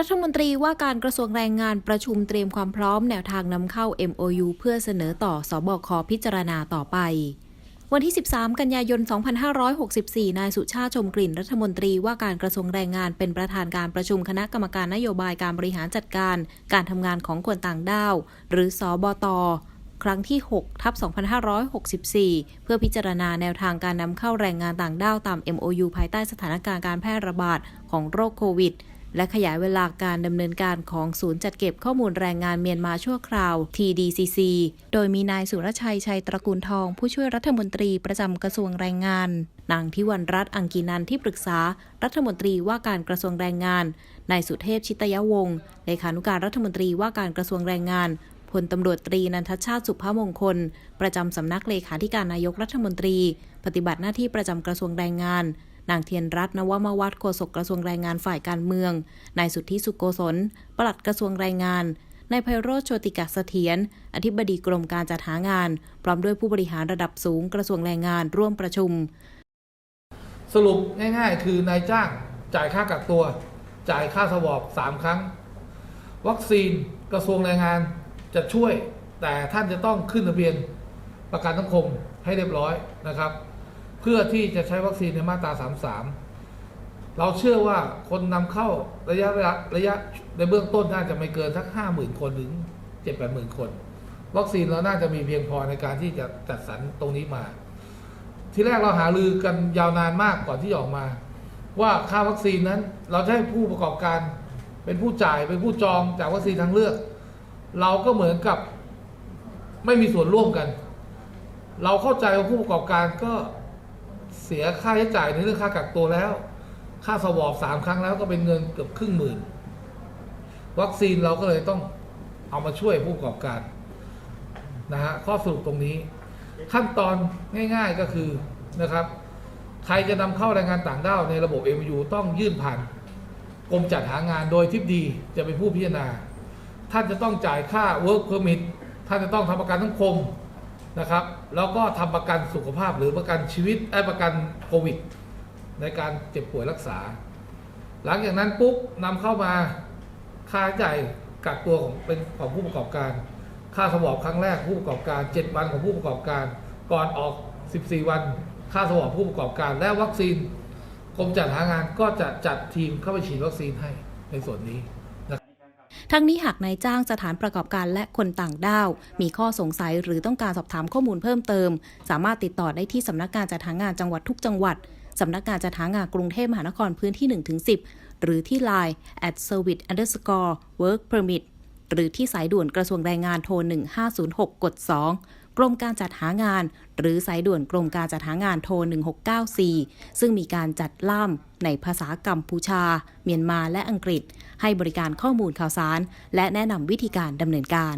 รัฐมนตรีว่าการกระทรวงแรงงานประชุมเตรียมความพร้อมแนวทางนำเข้า MOU เพื่อเสนอต่อสบคพิจารณาต่อไปวันที่ 13 กันยายน 2564 นายสุชาติชมกลิ่นรัฐมนตรีว่าการกระทรวงแรงงานเป็นประธานการประชุมคณะกรรมการนโยบายการบริหารจัดการ การทำงานของคนต่างด้าว หรือสอบตครั้งที่ 6 ทับ 2564 เพื่อพิจารณาแนวทางการนำเข้าแรงงานต่างด้าวตาม MOU ภายใต้สถานการณ์การแพร่ระบาดของโรคโควิด และขยายเวลาการดำเนินการของศูนย์จัดเก็บข้อมูลแรงงานเมียนมาชั่วคราว TDCC โดยมีนายสุรชัยชัยตระกูลทอง ผู้ช่วยรัฐมนตรีประจำกระทรวงแรงงาน นางทิวันรัตน์อังกีนันที่ปรึกษา รัฐมนตรีว่าการกระทรวงแรงงาน นายสุเทพชิตยวงศ์เลขานุการรัฐมนตรีว่าการกระทรวงแรงงานพลตำรวจตรีนันทชาติสุภามงคล ประจำสำนักเลขาธิการนายกรัฐมนตรี ปฏิบัติหน้าที่ประจำกระทรวงแรงงาน นางเทียนรัตน์นวมวัฒน์โฆษกกระทรวงแรงงานฝ่ายการเมือง นายสุทธิสุโกศลปลัดกระทรวงแรงงาน นายไพโรธโชติกะเสถียร อธิบดีกรมการจัดหางาน พร้อมด้วยผู้บริหารระดับสูงกระทรวงแรงงานร่วมประชุม สรุปง่ายๆ คือนายจ้างจ่ายค่ากักตัว จ่ายค่าสวอปสามครั้ง วัคซีนกระทรวงแรงงานจะช่วย แต่ท่านจะต้องขึ้นทะเบียนประกันสังคมให้เรียบร้อยนะครับ เพื่อที่จะใช้วัคซีนในมาตรา 33 เราเชื่อว่าคนนำเข้าระยะระยะระยะในเบื้องต้นน่าจะไม่เกินสักห้าหมื่นคนถึงเจ็ดแปดหมื่นคน วัคซีนเราน่าจะมีเพียงพอในการที่จะจัดสรรตรงนี้มา ที่แรกเราหารือกันยาวนานมากก่อนที่ออกมา ว่าค่าวัคซีนนั้นเราจะให้ผู้ประกอบการเป็นผู้จ่ายเป็นผู้จองจากวัคซีนทางเลือก เราก็เหมือนกับไม่มีส่วนร่วมกัน เราเข้าใจว่าผู้ประกอบการก็ เสียค่าใช้จ่ายในเรื่องค่ากักตัวแล้ว ค่าสวอปสามครั้งแล้วก็เป็นเงินเกือบครึ่งหมื่น วัคซีนเราก็เลยต้องเอามาช่วยผู้ประกอบการนะฮะข้อสรุปตรงนี้ ขั้นตอนง่ายๆก็คือนะครับ ใครจะนำเข้าแรงงานต่างด้าวในระบบ MU ต้องยื่นผ่านกรมจัดหางานโดยทิบดีจะเป็นผู้พิจารณา ท่านจะต้องจ่ายค่า work permit ท่านจะต้องทำประกันสังคม นะครับ แล้วก็ทำประกันสุขภาพหรือประกันชีวิตไอ้ประกันโควิด ในการเจ็บป่วยรักษา หลังจากนั้นปุ๊บนำเข้ามาค่าใช้จ่ายกักตัวของเป็นของผู้ประกอบการ ค่าสวอปครั้งแรกผู้ประกอบการ 7 วันของผู้ประกอบการ ก่อนออก 14 วัน ค่าสวอปผู้ประกอบการ และวัคซีนกรมจัดหางานก็จะจัดทีมเข้าไปฉีดวัคซีนให้ในส่วนนี้ ทั้งนี้หากนายจ้างสถานประกอบการและคนต่างด้าว มีข้อสงสัยหรือต้องการสอบถามข้อมูลเพิ่มเติม สามารถติดต่อได้ที่สำนักงานจัดหางานจังหวัดทุกจังหวัดสำนักงานจัดหางานกรุงเทพมหานครพื้นที่ 1-10 หรือที่ Line at service underscore work permit หรือที่สายด่วนกระทรวงแรงงานโทร 1506 กด 2 กรมการจัดหางาน หรือสายด่วนกรมการจัดหางานโทร 1694 ซึ่งมีการจัดล่ามในภาษากัมพูชา เมียนมาและอังกฤษ ให้บริการข้อมูลข่าวสาร และแนะนำวิธีการดำเนินการ